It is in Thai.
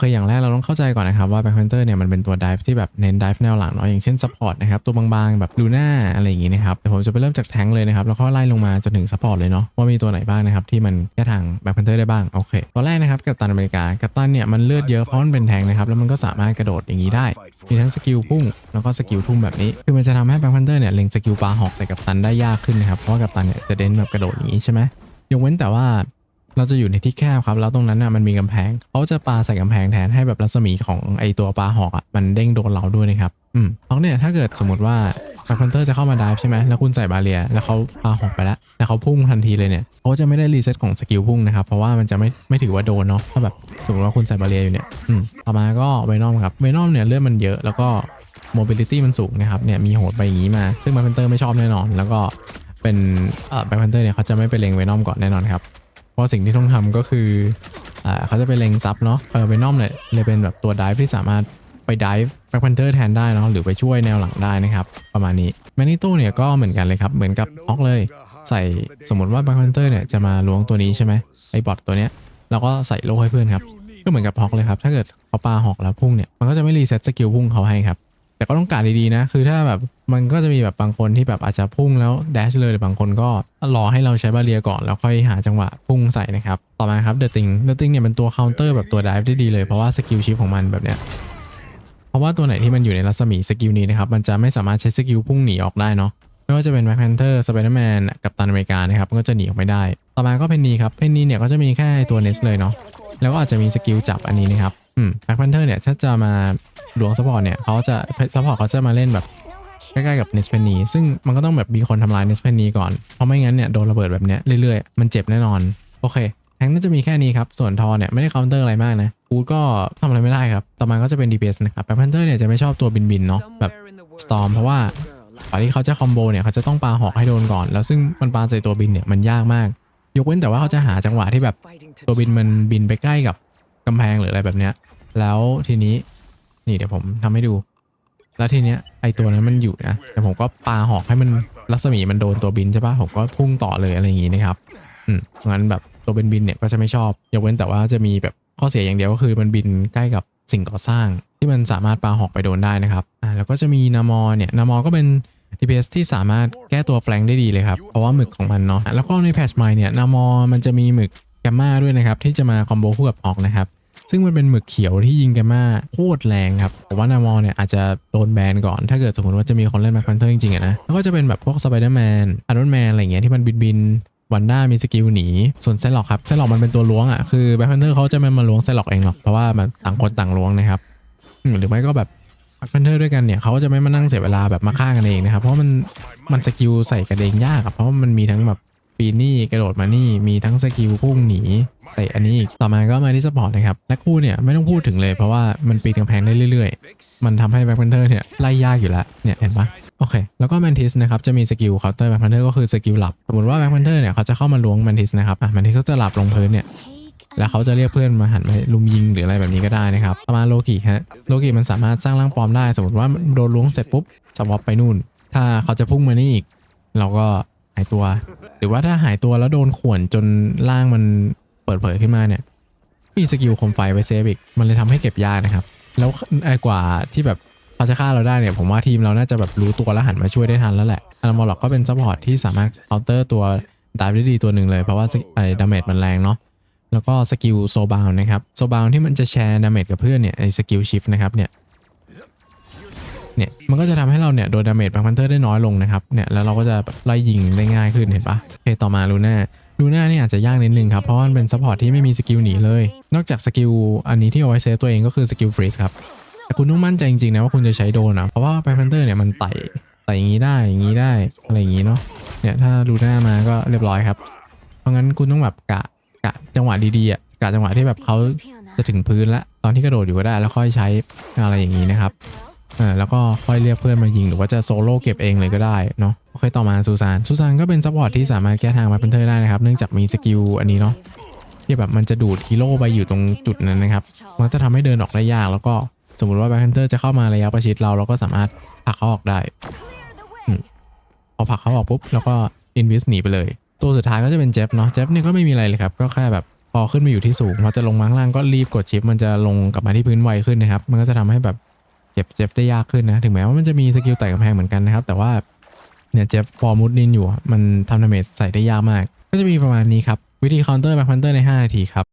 เคอย่างแรกเราต้องเข้าใจก่อนนะครับว่า Backpanther เนี่ยมันเป็นตัว dive ที่แบบเน้น dive แนวหลังเนาะอย่างเช่น support นะครับตัวบางๆ แบบลูน่าอะไรอย่างงี้นะครับเดี๋ยวผมจะไปเริ่มจากแทงเลยนะครับแล้วก็ไล่ลงมาจนถึง support เลยเนาะว่ามีตัวไหนบ้างนะครับที่มันแก้ทาง Backpanther ได้บ้างโอเคตัวแรกนะครับกัปตันอเมริกากัปตันเนี่ยมันเลือดเยอะเพราะมันเป็นแทงนะครับแล้วมันก็สามารถกระโดดอย่างนี้ได้ มีทั้งสกิลพุ่งแล้วก็สกิลทุ่มแบบนี้คือมันจะทำให้แบ็คพันเตอร์เนี่ยเล็งสกิลปลาหอกใส่กัปตันได้ยากขึ้นนะครับเพราะว่ากัปตันเนี่ยจะเด่นแบบกระโดดอย่างนี้ใช่ไหมยกเว้นแต่ว่า เราจะอยู่ในที่แคบครับ แล้วตรงนั้นน่ะมันมีกำแพงเขาจะปาใส่กำแพงแทนให้แบบรัศมีของไอตัวปลาหอกอะมันเด้งโดนเราด้วยนะครับอืมเพราเนี่ยถ้าเกิดสมมติว่าแบ็คพันเตอร์จะเข้ามาดิฟใช่ไหมแล้วคุณใส่บาเรีย แล้วเขาปาหอกไปแล้ว แล้วเขาพุ่งทันทีเลยเนี่ยเขาจะไม่ได้รีเซ็ตของสกิลพุ่งนะครับ เพราะว่ามันจะไม่ไม่ถือว่าโดนเนาะ ถ้าแบบสมมติว่าคุณใส่บาเรียอยู่เนี่ย อืม ต่อมาก็เวนอมครับเวนอมเนี่ยเลือดมันเยอะ แล้วก็ mobility มันสูงนะครับ เนี่ยมีโหดไปอย่างนี้มา ซึ่งแบ็คแพนเตอร์ไม่ชอบแน่นอน แล้วก็เป็นเอ่อแบ็คแพนเตอร์เนี่ยเขาจะไม่ไปเล็งเวนอมก่อนแน่นอนครับ ราะสิ่งที่ต้องทำก็คืออ่าเขาจะไปเล็งซับเนาะเออเวนอมเนี่ยเลยเป็นแบบตัวดิฟที่สามารถไปดิฟแบ็คแพนเตอร์แทนได้เนาะหรือไปช่วยแนวหลังได้นะครับ ประมาณนี้แมนิโต้เนี่ยก็เหมือนกันเลยครับเหมือนกับฮอกเลย ใส่สมมติว่าแบ็คแพนเตอร์เนี่ยจะมาล้วงตัวนี้ใช่ไหมไอ้บอทตัวเนี้ยเราก็ใส่โล่ให้เพื่อนครับก็เหมือนกับฮอกเลยครับถ้าเกิดเขาปาหอกแล้วพุ่งเนี่ยมันก็จะไม่รีเซ็ตสกิลพุ่งเขาให้ครับแต่ก็ต้องการดีๆนะคือถ้าแบบ มันก็จะมีแบบบางคนที่แบบอาจจะพุ่งแล้วแดชเลยหรือบางคนก็รอให้เราใช้บาเรียก่อนแล้วค่อยหาจังหวะพุ่งใส่นะครับ ต่อมาครับเดอะติงเดอะติงเนี่ยเป็นตัวเคาน์เตอร์แบบตัวดิฟได้ดีเลยเพราะว่าสกิลชิปของมันแบบเนี้ยเพราะว่าตัวไหนที่มันอยู่ในรัศมีสกิลนี้นะครับมันจะไม่สามารถใช้สกิลพุ่งหนีออกได้เนาะไม่ว่าจะเป็นแบ็คแพนเตอร์สไปเดอร์แมนกับตันอเมริกานะครับก็จะหนีออกไม่ได้ ต่อมาก็เพนนีครับเพนนีเนี่ยก็จะมีแค่ตัวเนสเลยเนาะแล้วก็อาจจะมีสกิลจับอันนี้นะครับอืมแบ็คแพนเทอร์เนี่ยถ้าจะมาดวงซัพพอร์ตเนี่ยเขาจะซัพพอร์ตเขาจะมาเล่นแบบ ใกล้ๆกับเนสเพนนีซึ่งมันก็ต้องแบบมีคนทำลายเนสเพนนีก่อน เพราะไม่งั้นเนี่ยโดนระเบิดแบบเนี้ยเรื่อยๆ มันเจ็บแน่นอน โอเค แทงน่าจะมีแค่นี้ครับ ส่วนทอเนี่ยไม่ได้เคาน์เตอร์อะไรมากนะกูดก็ทำอะไรไม่ได้ครับ ต่อมาก็จะเป็น DPS นะครับแบ็คแพนเทอร์เนี่ยจะไม่ชอบตัวบินๆเนาะแบบ Storm เพราะว่าก่อนที่เขาจะคอมโบเนี่ยเขาจะต้องปาหอกให้โดนก่อน แล้วซึ่งมันปาใส่ตัวบินเนี่ยมันยากมาก ยกเว้นแต่ว่าเขาจะหาจังหวะที่แบบตัวบินมันบินไปใกล้กับกำแพงหรืออะไรแบบเนี้ยแล้วทีนี้นี่เดี๋ยวผมทำให้ดู แล้วทีเนี้ยไอตัวนั้นมันอยู่นะแต่ผมก็ปาหอกให้มันรัศมีมันโดนตัวบินใช่ปะผมก็พุ่งต่อเลยอะไรอย่างงี้นะครับอืมงั้นแบบตัวเบินบินเนี่ยก็จะไม่ชอบยกเว้นแต่ว่าจะมีแบบข้อเสียอย่างเดียวก็คือมันบินใกล้กับสิ่งก่อสร้าง ที่มันสามารถปาหอกไปโดนได้นะครับอ่าแล้วก็จะมีนามอเนี่ยนามอก็เป็น DPS ที่สามารถแก้ตัวแฟลงได้ดีเลยครับ เพราะว่าหมึกของมันเนาะแล้วก็ในแพทช์ใหม่เนี่ยนามอมันจะมีหมึกแกมมาด้วยนะครับที่จะมาคอมโบคู่กับออกนะครับ ซึ่งมันเป็นหมึกเขียวที่ยิงแกมมาโคตรแรงครับ แต่ว่านามอเนี่ยอาจจะโดนแบนก่อนถ้าเกิดสมมติว่าจะมีคนเล่นแบ็คแพนเทอร์จริงๆอะนะแล้วก็จะเป็นแบบพวกสไปเดอร์แมนอ r รอนแมนอะไรอย่างเงี้ยที่มันบินบินวันด้ามีสกิลหนี ส่วนไซล็อกครับไซล็อกมันเป็นตัวล้วงอะคือแบ็คแพนเทอร์เขาจะไม่มาล้วงไซล็อกเองหรอกเพราะว่ามันต่างคนต่างล้วงนะครับหรือไม่ก็แบบแบ็คแพนเทอร์ด้วยกันเนี่ยเขาจะไม่มานั่งเสียเวลาแบบมาฆ่ากันเองนะครับเพราะมันมันสกิลใส่กันเองยากอะเพราะมันมีทั้งแบบ ปีนนี่กระโดดมานี่มีทั้งสกิลพุ่งหนีใส่อันนี้อีกต่อมาก็มาที่สปอร์ตนะครับและคู่เนี่ยไม่ต้องพูดถึงเลยเพราะว่ามันปีนกำแพงได้เรื่อยๆ มันทำให้แบ็คแพนเทอร์เนี่ยไล่ยากอยู่แล้วเนี่ยเห็นปะโอเค แล้วก็แมนทิสนะครับจะมีสกิลเคาน์เตอร์แบ็คแพนเทอร์ก็คือสกิลหลับสมมติว่าแบ็คแพนเทอร์เนี่ยเขาจะเข้ามาล้วงแมนทิสนะครับอะแมนทิสก็จะหลับลงพื้นเนี่ยแล้วเขาจะเรียกเพื่อนมาหันมาลุมยิงหรืออะไรแบบนี้ก็ได้นะครับต่อมาณโลกิฮะโลกิมันสามารถสร้างร่างปลอมได้ สมมติว่าโดนล้วงเสร็จปุ๊บสวอปไปนู่น ถ้าเขาจะพุ่งมานี่อีก เราก็ายตัว หรือว่าถ้าหายตัวแล้วโดนข่วนจนร่างมันเปิดเผยขึ้นมาเนี่ย มีสกิลโคมไฟไว้เซฟอีก มันเลยทำให้เก็บยากนะครับ แล้วไอ้กว่าที่แบบเขาจะฆ่าเราได้เนี่ย ผมว่าทีมเราน่าจะแบบรู้ตัวแล้วหันมาช่วยได้ทันแล้วแหละอารามอล็อกก็เป็นซัพพอร์ตที่สามารถเคาน์เตอร์ตัวดาบได้ดีตัวหนึ่งเลย เพราะว่าไอ้ดาเมจมันแรงเนาะแล้วก็สกิลโซบาวนะครับโซบาวที่มันจะแชร์ดาเมจกับเพื่อนเนี่ยไอ้สกิลชิฟนะครับเนี่ย เนี่ยมันก็จะทำให้เราเนี่ยโดนดาเมจแบ็คพันเตอร์ได้น้อยลงนะครับเนี่ยแล้วเราก็จะไล่ยิงได้ง่ายขึ้นเห็นปะโอเคต่อมาลูน่าลูน่าเนี่ยอาจจะยากนิดนึงครับ เพราะมันเป็นซัพพอร์ตที่ไม่มีสกิลหนีเลย นอกจากสกิลอันนี้ที่เอาไว้เซฟตัวเองก็คือสกิลฟรีซครับแต่คุณต้องมั่นใจจริงๆนะว่าคุณจะใช้โดนนะเพราะว่าแบ็คพันเตอร์เนี่ยมันไต่ไต่อย่างนี้ได้อย่างนี้ได้อะไรอย่างนี้เนาะเนี่ยถ้าลูน่ามาก็เรียบร้อยครับ เพราะงั้นคุณต้องแบบกะกะจังหวะดีๆอะกะจังหวะที่แบบเขาจะถึงพื้นแล้วตอนที่กระโดดอยู่ก็ได้แล้วค่อยใช้อะไรอย่างนี้นะครับ อ่าแล้วก็ค่อยเรียกเพื่อนมายิงหรือว่าจะโซโล่เก็บเองเลยก็ได้เนาะโอเคต่อมาซูซานซูซานก็เป็นซัพพอร์ตที่สามารถแก้ทางมาเป็นเทอร์ได้นะครับเนื่องจากมีสกิลอันนี้เนาะที่แบบมันจะดูดฮีโร่ไปอยู่ตรงจุดนั้นนะครับมันจะทำให้เดินออกได้ยาก แล้วก็สมมติว่าแบ็คแพนเตอร์จะเข้ามาระยะประชิดเราเราก็สามารถผลักเขาออกได้พอผลักเขาออกปุ๊บแล้วก็อินวิสหนีไปเลย ตัวสุดท้ายก็จะเป็นเจฟเนาะเจฟเนี่ยก็ไม่มีอะไรเลยครับก็แค่แบบพอขึ้นมาอยู่ที่สูงพอจะลงมาข้างล่างก็รีบกดชิปมันจะลงกลับมาที่พื้นไวขึ้นนะครับมันก็จะทำให้แบบ จ็บเจ็บได้ยากขึ้นนะ ถึงแม้ว่ามันจะมีสกิลไต่กำแพงเหมือนกันนะครับ แต่ว่าเนี่ยเจ็บพอมุดนินอยู่ มันทำดาเมจใส่ได้ยากมาก ก็จะมีประมาณนี้ครับ วิธีคอนเตอร์แบ็คพันเตอร์ใน 5 นาทีครับ